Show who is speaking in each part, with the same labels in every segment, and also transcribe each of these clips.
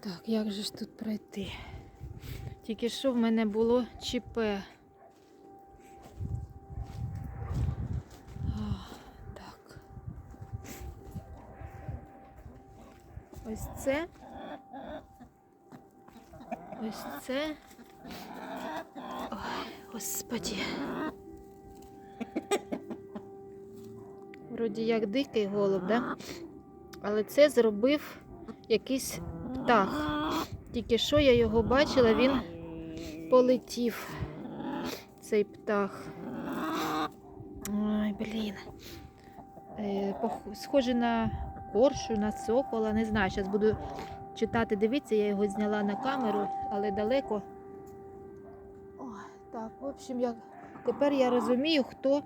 Speaker 1: Так, як же ж тут пройти? Тільки що в мене було ЧП. Так. Ось це. Ось це. Ой, господі. Вроді як дикий голуб, да? Але це зробив якийсь птах. Тільки що я його бачила, він полетів. Цей птах. Ой, блін. Е, Схоже на коршу, на сокола. Не знаю, зараз буду читати. Дивіться, я його зняла на камеру, але далеко. Ой, так, в общем, я... тепер я розумію, хто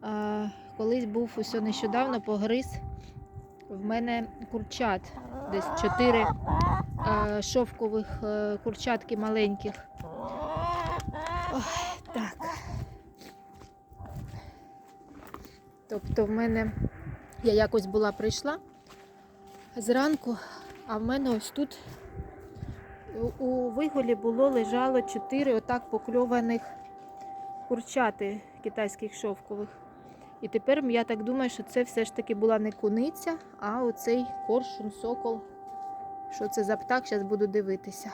Speaker 1: а, колись був усе нещодавно погриз в мене курчат. Десь чотири е, шовкових е, курчатки маленьких. Ой, так. Тобто в мене я якось була прийшла зранку, а в мене ось тут у виголі було лежало чотири отак покльованих курчати китайських шовкових. І тепер я так думаю, що це все ж таки була не куниця, а оцей коршун, сокол. Що це за птах, зараз буду дивитися.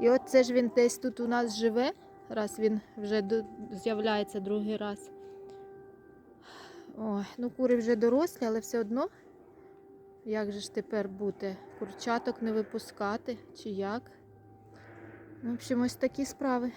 Speaker 1: І от це ж він десь тут у нас живе, раз він вже з'являється другий раз. Ой, ну кури вже дорослі, але все одно. Як же ж тепер бути? Курчаток не випускати чи як? В общем, ось такі справи.